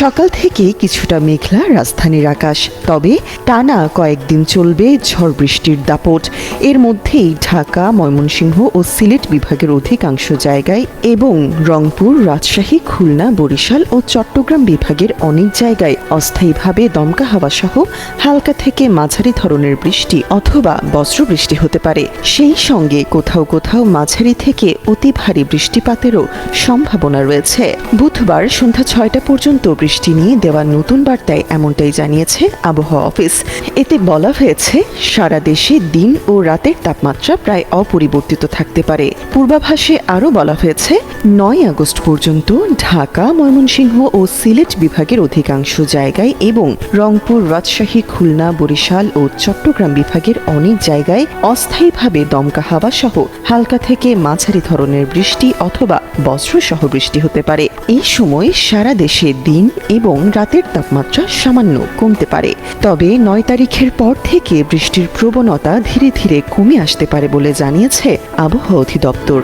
সকাল থেকে কিছুটা মেঘলা রাজধানীর আকাশ। তবে টানা কয়েকদিন চলবে ঝড় বৃষ্টির দাপট। এর মধ্যেই ঢাকা, ময়মনসিংহ ও সিলেট বিভাগের অধিকাংশ জায়গায় এবং রংপুর, রাজশাহী, খুলনা, বরিশাল ও চট্টগ্রাম বিভাগের অনেক জায়গায় অস্থায়ীভাবে দমকা হাওয়া সহ হালকা থেকে মাঝারি ধরনের বৃষ্টি অথবা বজ্রবৃষ্টি হতে পারে। সেই সঙ্গে কোথাও কোথাও মাঝারি থেকে অতি ভারী বৃষ্টিপাতেরও সম্ভাবনা রয়েছে। বুধবার সন্ধ্যা ছয়টা পর্যন্ত বৃষ্টি নিয়ে দেওয়া নতুন বার্তায় এমনটাই জানিয়েছে আবহাওয়া অফিস। এতে বলা হয়েছে, সারা দেশে দিন ও রাতের তাপমাত্রা প্রায় অপরিবর্তিত থাকতে পারে। পূর্বাভাসে আরও বলা হয়েছে, নয় আগস্ট পর্যন্ত ঢাকা, ময়মনসিংহ ও সিলেট বিভাগের অধিকাংশ জায়গায় এবং রংপুর, রাজশাহী, খুলনা, বরিশাল ও চট্টগ্রাম বিভাগের অনেক জায়গায় অস্থায়ীভাবে দমকা হাওয়া সহ হালকা থেকে মাঝারি ধরনের বৃষ্টি অথবা বজ্রসহ বৃষ্টি হতে পারে। এই সময় সারা দেশে দিন এবং রাতের তাপমাত্রা সামান্য কমতে পারে। তবে নয় তারিখের পর থেকে বৃষ্টির প্রবণতা ধীরে ধীরে কমে আসতে পারে বলে জানিয়েছে আবহাওয়া অধিদপ্তর।